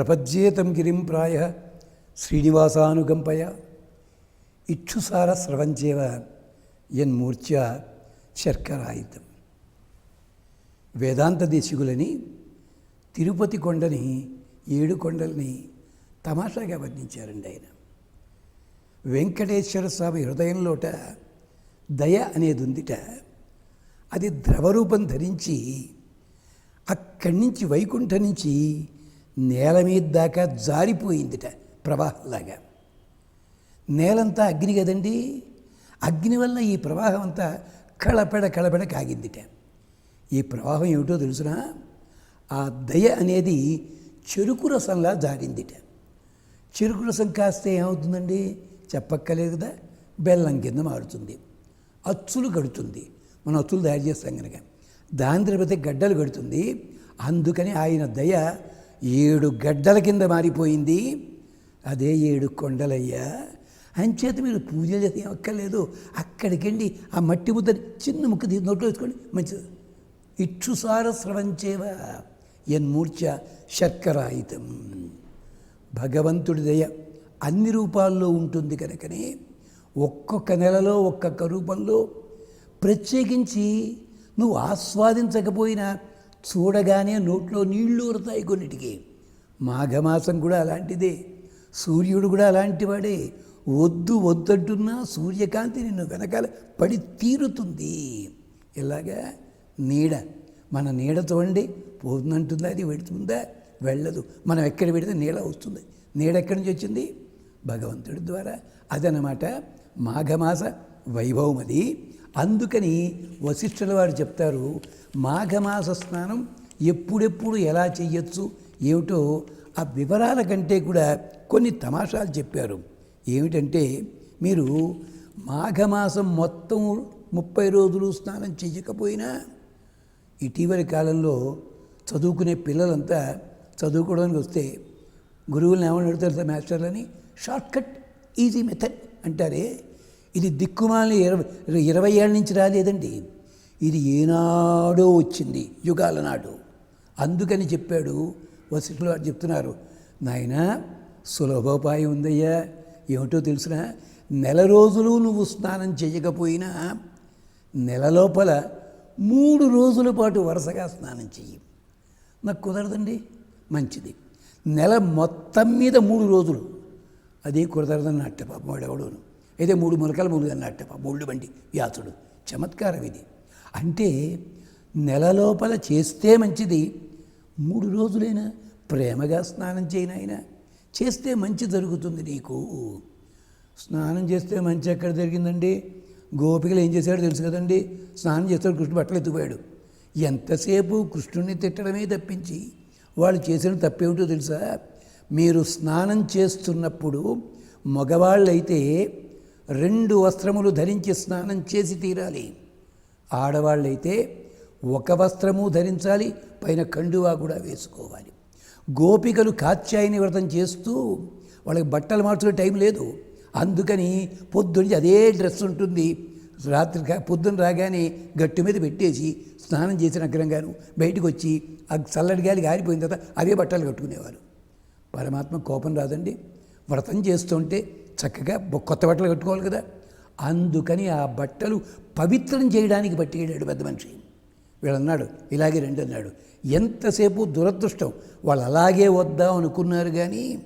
ప్రపద్యేతం గిరిం ప్రాయ శ్రీనివాసానుగంపయ. ఇక్షుసార స్రవంచేవ ఎన్మూర్చ శర్కరాయితం. వేదాంత దేశికులని తిరుపతి కొండని ఏడు కొండల్ని తమాషాగా వర్ణించారండి ఆయన. వెంకటేశ్వర స్వామి హృదయంలోట దయ అనేది ఉందిట అది ద్రవరూపం ధరించి అక్కడి నుంచి వైకుంఠ నుంచి నేల మీద దాకా జారిపోయిందిట ప్రవాహంలాగా. నేలంతా అగ్ని కదండి? అగ్ని వల్ల ఈ ప్రవాహం అంతా కళపెడ కళపెడ కాగిందిట. ఈ ప్రవాహం ఏమిటో తెలుసునా? ఆ దయ అనేది చెరుకు రసంలా జారిందిట. చెరుకు రసం కాస్తే ఏమవుతుందండి? చెప్పక్కలేదు కదా? బెల్లం కింద మారుతుంది. అచ్చులు కడుతుంది. మనం అచ్చులు తయారు చేస్తాం కనుక దాని తర్వాత గడ్డలు కడుతుంది. అందుకని ఆయన దయ ఏడు గడ్డల కింద మారిపోయింది. అదే ఏడు కొండలయ్యా. అంచేత మీరు పూజలు చేస్తే అక్కర్లేదు. అక్కడికెళ్ళి ఆ మట్టి ముద్దని చిన్న ముక్క తీసి నోట్లో వేసుకోండి మంచిది. ఇక్షుసార స్రవంచేవ ఎన్మూర్ఛ శర్కరాయితం. భగవంతుడి దయ అన్ని రూపాల్లో ఉంటుంది కనుకనే. ఒక్కొక్క నెలలో ఒక్కొక్క రూపంలో ప్రత్యేకించి నువ్వు ఆస్వాదించకపోయినా చూడగానే నోట్లో నీళ్ళు ఊరుతాయి కొన్నిటికి. మాఘమాసం కూడా అలాంటిదే. సూర్యుడు కూడా అలాంటివాడే వద్దు వద్దంటున్నా సూర్యకాంతి నిన్ను వెనకాల పడి తీరుతుంది. ఇలాగా నీడ. మన నీడ చూడండి పోతుందంటుందా? అది వెడుతుందా వెళ్ళదు. మనం ఎక్కడ పెడితే నీడ వస్తుంది. నీడ ఎక్కడి నుంచి వచ్చింది? భగవంతుడి ద్వారా. అదనమాట మాఘమాస వైభవం అది. అందుకని వశిష్ఠుల వారు చెప్తారు మాఘమాస స్నానం ఎప్పుడెప్పుడు ఎలా చెయ్యొచ్చు? ఏమిటో ఆ వివరాల కంటే కూడా కొన్ని తమాషాలు చెప్పారు. ఏమిటంటే మీరు మాఘమాసం మొత్తం ముప్పై రోజులు స్నానం చేయకపోయినా ఇటీవలి కాలంలో చదువుకునే పిల్లలంతా చదువుకోవడానికి వస్తే గురువులను ఏమని అడుగుతారు మాస్టర్లని? షార్ట్కట్ ఈజీ మెథడ్ అంటారే. ఇది దిక్కుమాలి ఇరవై ఇరవై ఏళ్ళ నుంచి రాలేదండి ఇది ఏనాడో వచ్చింది యుగాల నాడు. అందుకని చెప్పాడు వశిష్ఠులు వారు చెప్తున్నారు నాయన సులభోపాయం ఉందయ్యా. ఏమిటో తెలిసిన నెల రోజులు నువ్వు స్నానం చేయకపోయినా నెల లోపల మూడు రోజుల పాటు వరుసగా స్నానం చెయ్యి. నాకు కుదరదండి మంచిది. నెల మొత్తం మీద మూడు రోజులు. అది కుదరదని అట్ట పాపం వాడెవడోను అయితే మూడు మొలకల మూడు అన్నట్ట పాపం బండి వ్యాసుడు. చమత్కారం ఇది. అంటే నెల లోపల చేస్తే మంచిది మూడు రోజులైనా ప్రేమగా స్నానం చేయనాయన చేస్తే మంచి జరుగుతుంది నీకు. స్నానం చేస్తే మంచి ఎక్కడ జరిగిందండి? గోపికలు ఏం చేశాడో తెలుసు కదండి? స్నానం చేస్తాడు కృష్ణుడు బట్టలు ఎత్తుపోయాడు ఎంతసేపు కృష్ణుడిని తిట్టడమే తప్పించి వాళ్ళు చేసిన తప్పేమిటో తెలుసా? మీరు స్నానం చేస్తున్నప్పుడు మగవాళ్ళైతే రెండు వస్త్రములు ధరించి స్నానం చేసి తీరాలి. ఆడవాళ్ళైతే ఒక వస్త్రము ధరించాలి పైన కండువా కూడా వేసుకోవాలి. గోపికలు కాత్యాయని వ్రతం చేస్తూ వాళ్ళకి బట్టలు మార్చుకునే టైం లేదు. అందుకని పొద్దునుంచి అదే డ్రెస్ ఉంటుంది. రాత్రి పొద్దున రాగానే గట్టు మీద పెట్టేసి స్నానం చేసిన అగ్రంగాను బయటకు వచ్చి ఆ చల్లటి గాలి గారిపోయిన తర్వాత అవే బట్టలు కట్టుకునేవారు. పరమాత్మ కోపం రాదండి. వ్రతం చేస్తుంటే చక్కగా కొత్త బట్టలు కట్టుకోవాలి కదా. అందుకని ఆ బట్టలు పవిత్రం చేయడానికి పట్టుకెళ్ళాడు పెద్ద మనిషి. వీళ్ళన్నాడు ఇలాగే రెండు అన్నాడు. ఎంతసేపు దురదృష్టం వాళ్ళు అలాగే వద్దాం అనుకున్నారు కానీ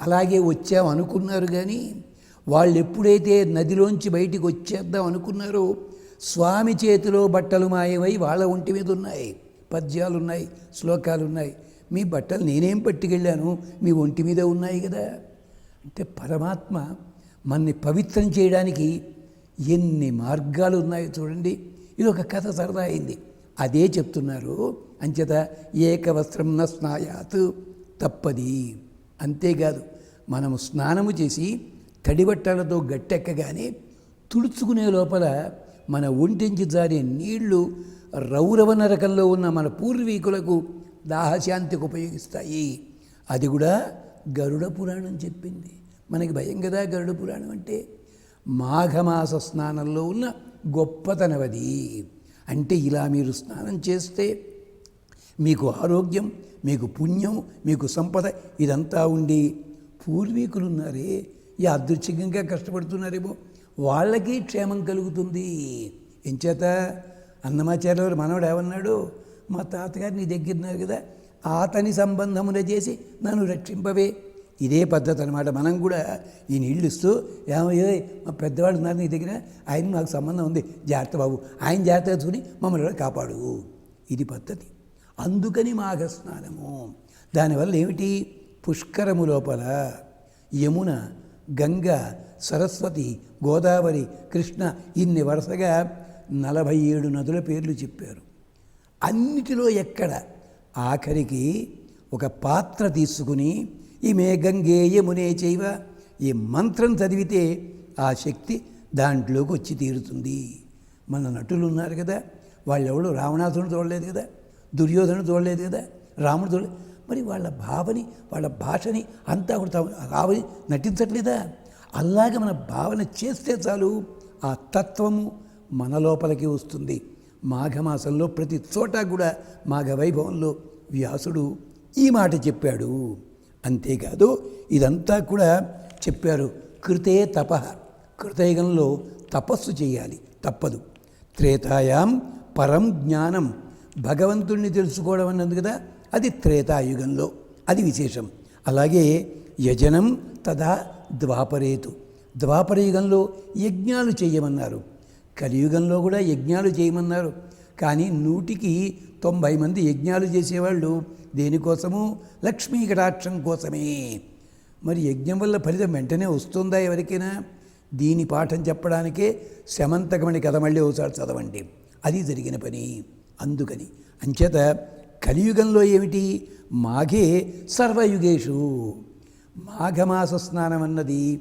అలాగే వచ్చాం అనుకున్నారు కానీ వాళ్ళు ఎప్పుడైతే నదిలోంచి బయటికి వచ్చేద్దాం అనుకున్నారో స్వామి చేతిలో బట్టలు మాయమై వాళ్ళ ఒంటి మీద ఉన్నాయి. పద్యాలు ఉన్నాయి శ్లోకాలు ఉన్నాయి మీ బట్టలు నేనేం పట్టుకెళ్ళాను? మీ ఒంటి మీద ఉన్నాయి కదా. అంటే పరమాత్మ మన్ని పవిత్రం చేయడానికి ఎన్ని మార్గాలు ఉన్నాయో చూడండి. ఇది ఒక కథ సరదా అయింది. అదే చెప్తున్నారు. అంచేత ఏకవస్త్రం న స్నాయాత్ తప్పది. అంతేకాదు మనము స్నానము చేసి తడిబట్టలతో గట్టెక్కగానే తుడుచుకునే లోపల మన ఒంటించి జారే నీళ్ళు రౌరవ రకంలో ఉన్న మన పూర్వీకులకు దాహశాంతికి ఉపయోగిస్తాయి. అది కూడా గరుడ పురాణం చెప్పింది. మనకి భయం కదా గరుడ పురాణం అంటే? మాఘమాస స్నానంలో ఉన్న గొప్పతనవది. అంటే ఇలా మీరు స్నానం చేస్తే మీకు ఆరోగ్యం మీకు పుణ్యం మీకు సంపద ఇదంతా ఉండి పూర్వీకులు ఉన్నారే యాదృచ్ఛికంగా కష్టపడుతున్నారేమో వాళ్ళకి క్షేమం కలుగుతుంది. ఎంచేత అన్నమాచార్యులు మనవడు ఏమన్నాడు? మా తాతగారు నీ దగ్గర ఉన్నారు కదా అతని సంబంధమున చేసి నన్ను రక్షింపవే ఇదే పద్ధతి అనమాట మనం కూడా ఈ నీళ్ళు ఇస్తూ ఏమయ్యో మా పెద్దవాళ్ళు ఉన్నారు నీ దగ్గర ఆయన నాకు సంబంధం ఉంది జాగ్రత్త బాబు ఆయన జాగ్రత్తగా చూని మమ్మల్ని కూడా కాపాడు. ఇది పద్ధతి. అందుకని మాఘ స్నానము దానివల్ల ఏమిటి? పుష్కరము లోపల యమున గంగ సరస్వతి గోదావరి కృష్ణ ఇన్ని వరుసగా నలభై ఏడు నదుల పేర్లు చెప్పారు. అన్నిటిలో ఎక్కడ? ఆఖరికి ఒక పాత్ర తీసుకుని ఈమె గంగే యమునే చైవ. ఈ మంత్రం చదివితే ఆ శక్తి దాంట్లోకి వచ్చి తీరుతుంది. మన నటులు ఉన్నారు కదా వాళ్ళెవడు రావణాసుడు చూడలేదు కదా దుర్యోధను చూడలేదు కదా రాముడు చూడలేదు మరి వాళ్ళ భావని వాళ్ళ భాషని అంతా కూడా రావని నటించట్లేదా? అలాగే మన భావన చేస్తే చాలు. ఆ తత్వము మన లోపలికి వస్తుంది. మాఘమాసంలో ప్రతి చోట కూడా మాఘ వైభవంలో వ్యాసుడు ఈ మాట చెప్పాడు. అంతేకాదు ఇదంతా కూడా చెప్పారు కృతే తప. కృతయుగంలో తపస్సు చేయాలి తప్పదు. త్రేతాయాం పరం జ్ఞానం. భగవంతుణ్ణి తెలుసుకోవడం అన్నది కదా అది త్రేతాయుగంలో అది విశేషం. అలాగే యజనం తదా ద్వాపరేతు. ద్వాపరయుగంలో యజ్ఞాలు చేయమన్నారు. కలియుగంలో కూడా యజ్ఞాలు చేయమన్నారు. కానీ నూటికి తొంభై మంది యజ్ఞాలు చేసేవాళ్ళు దేనికోసము? లక్ష్మీ కటాక్షం కోసమే. మరి యజ్ఞం వల్ల ఫలితం వెంటనే వస్తుందా ఎవరికైనా? దీని పాఠం చెప్పడానికే శమంతకమణి కథ మళ్ళీ ఒకసారి చదవండి. అది జరిగిన పని. అందుకని. అంచేత కలియుగంలో ఏమిటి? మాఘే సర్వయుగేషు. మాఘమాస స్నానం అన్నది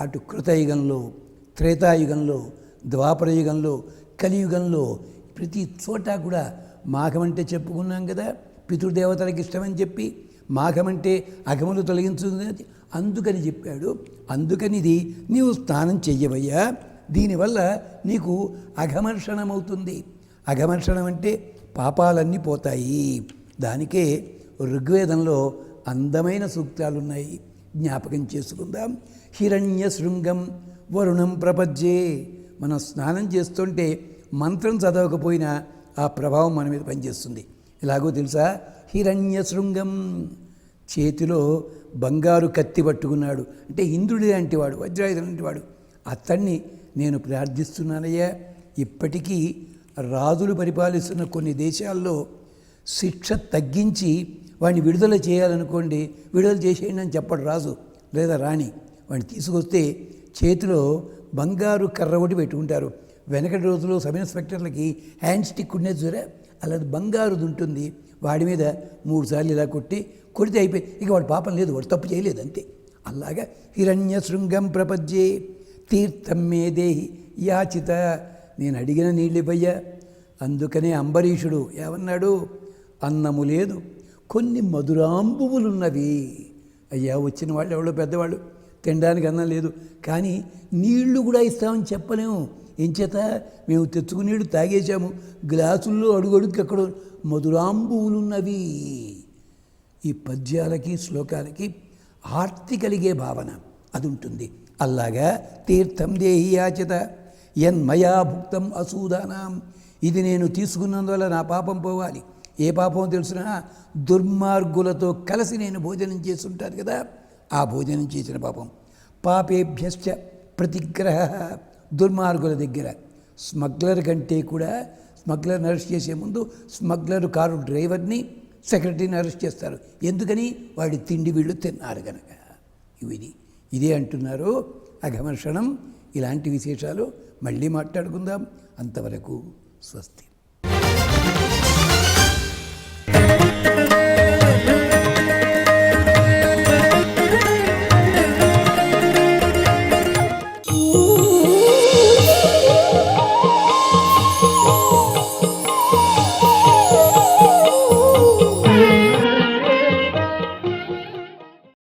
అటు కృతయుగంలో త్రేతాయుగంలో ద్వాపరయుగంలో కలియుగంలో ప్రతి చోట కూడా మాఘమంటే చెప్పుకున్నాం కదా పితృదేవతలకు ఇష్టమని చెప్పి మాఘమంటే అగములు తొలగించుతుంది అందుకని చెప్పాడు అందుకని ఇది నీవు స్నానం చెయ్యవయ్యా దీనివల్ల నీకు అఘమర్షణమవుతుంది. అఘమర్షణం అంటే పాపాలన్నీ పోతాయి. దానికే ఋగ్వేదంలో అందమైన సూక్తాలు ఉన్నాయి జ్ఞాపకం చేసుకుందాం. హిరణ్య శృంగం వరుణం ప్రపజ్జే మనం స్నానం చేస్తుంటే మంత్రం చదవకపోయినా ఆ ప్రభావం మన మీద పనిచేస్తుంది. ఎలాగో తెలుసా? హిరణ్య శృంగం చేతిలో బంగారు కత్తి పట్టుకున్నాడు. అంటే ఇంద్రుడి లాంటి వాడు వజ్రాయుధం లాంటి వాడు. అతన్ని నేను ప్రార్థిస్తున్నానయ్యా ఇప్పటికీ రాజులు పరిపాలిస్తున్న కొన్ని దేశాల్లో శిక్ష తగ్గించి వాడిని విడుదల చేయాలనుకోండి విడుదల చేసేయండి అని చెప్పడు రాజు లేదా రాణి. వాడిని తీసుకొస్తే చేతిలో బంగారు కర్ర ఒకటి పెట్టుకుంటారు. వెనకటి రోజుల్లో సబ్ ఇన్స్పెక్టర్లకి హ్యాండ్ స్టిక్ ఉండేది చూరే అలాంటి బంగారుది ఉంటుంది. వాడి మీద మూడు సార్లు ఇలా కొట్టి కొడితే అయిపోయి ఇక వాడు పాపం లేదు వాడు తప్పు చేయలేదు అంతే. అలాగా హిరణ్య శృంగం ప్రపంచే తీర్థం మే దేహి యాచిత. నేను అడిగిన నీళ్ళిపోయ్యా అందుకనే అంబరీషుడు ఏమన్నాడు? అన్నము లేదు కొన్ని మధురాంబువులున్నవి. అయ్యా వచ్చిన వాళ్ళు ఎవడో పెద్దవాళ్ళు తినడానికి అన్నం లేదు కానీ నీళ్ళు కూడా ఇస్తామని చెప్పలేము. ఎంచేత మేము తెచ్చుకుని నీళ్ళు తాగేశాము. గ్లాసుల్లో అడుగడుగు ఎక్కడ మధురాంబువులున్నవి. ఈ పద్యాలకి శ్లోకాలకి ఆర్తి కలిగే భావన అది ఉంటుంది అలాగా తీర్థం దేహి యాచిత ఎన్మయా భుక్తం అసూదానాం. ఇది నేను తీసుకున్నందువల్ల నా పాపం పోవాలి. ఏ పాపం తెలుసునా? దుర్మార్గులతో కలిసి నేను భోజనం చేస్తుంటాను కదా ఆ భోజనం చేసిన పాపం. పాపేభ్యశ్చ ప్రతిగ్రహ. దుర్మార్గుల దగ్గర. స్మగ్లర్ కంటే కూడా స్మగ్లర్ని అరెస్ట్ చేసే ముందు స్మగ్లర్ కారు డ్రైవర్ని సెక్రటరీని అరెస్ట్ చేస్తారు. ఎందుకని? వాడి తిండి వీళ్ళు తిన్నారు కనుక ఇవి ఇదే అంటున్నారు అఘమర్షణం. ఇలాంటి విశేషాలు మళ్ళీ మాట్లాడుకుందాం. అంతవరకు స్వస్తి.